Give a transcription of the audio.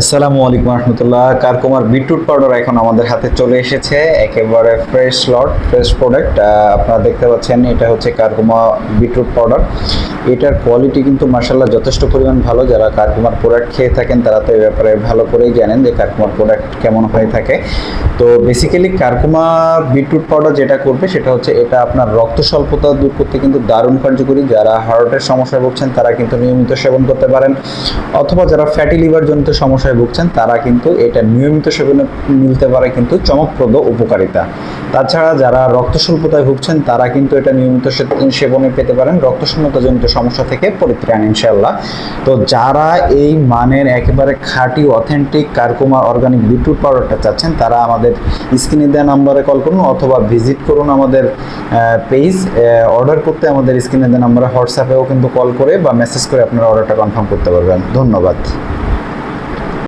আসসালামু আলাইকুম রহমতুল্লাহ। কারকুমার beetroot powder এখন আমাদের হাতে চলে এসেছে, একেবারে ফ্রেশ লট ফ্রেশ প্রোডাক্ট আপনারা দেখতে পাচ্ছেন, এটা হচ্ছে কারকুমা বিটরুট পাউডার। এটার কোয়ালিটি কিন্তু মার্শাল্লাহ যথেষ্ট পরিমাণ ভালো। যারা কারকুমার প্রোডাক্ট খেয়ে থাকেন, তারা তো এই ব্যাপারে ভালো করেই জানেন যে কারকুমার প্রোডাক্ট কেমন হয়ে থাকে। তো বেসিক্যালি কারকুমা বিটরুট পাউডার যেটা করবে সেটা হচ্ছে এটা আপনার রক্ত স্বল্পতা দূর করতে কিন্তু দারুণ কার্যকরী। যারা হার্টের সমস্যায় ভুগছেন, তারা কিন্তু নিয়মিত সেবন করতে পারেন। অথবা যারা ফ্যাটি লিভার জনিত সমস্যায় ভুগছেন, তারা কিন্তু এটা নিয়মিত সেবনে মিলতে পারে কিন্তু চমকপ্রদ উপকারিতা। তাছাড়া যারা রক্ত স্বল্পতায় ভুগছেন, তারা কিন্তু এটা নিয়মিত সেবনে পেতে পারেন। রক্ত শূন্যতাজনিত সমস্যা থেকে পরিত্রাণ ইনশাল্লাহ তো যারা এই মানের একেবারে খাঁটি অথেন্টিক কারকুমা অর্গানিক বিটরুট পাউডারটা চাচ্ছেন, তারা আমাদের স্ক্রিনে দেওয়া নাম্বারে কল করুন অথবা ভিজিট করুন আমাদের পেজ অর্ডার করতে আমাদের স্ক্রিনে দেওয়া নাম্বারে হোয়াটসঅ্যাপেও কিন্তু কল করে বা মেসেজ করে আপনারা অর্ডারটা কনফার্ম করতে পারবেন। ধন্যবাদ।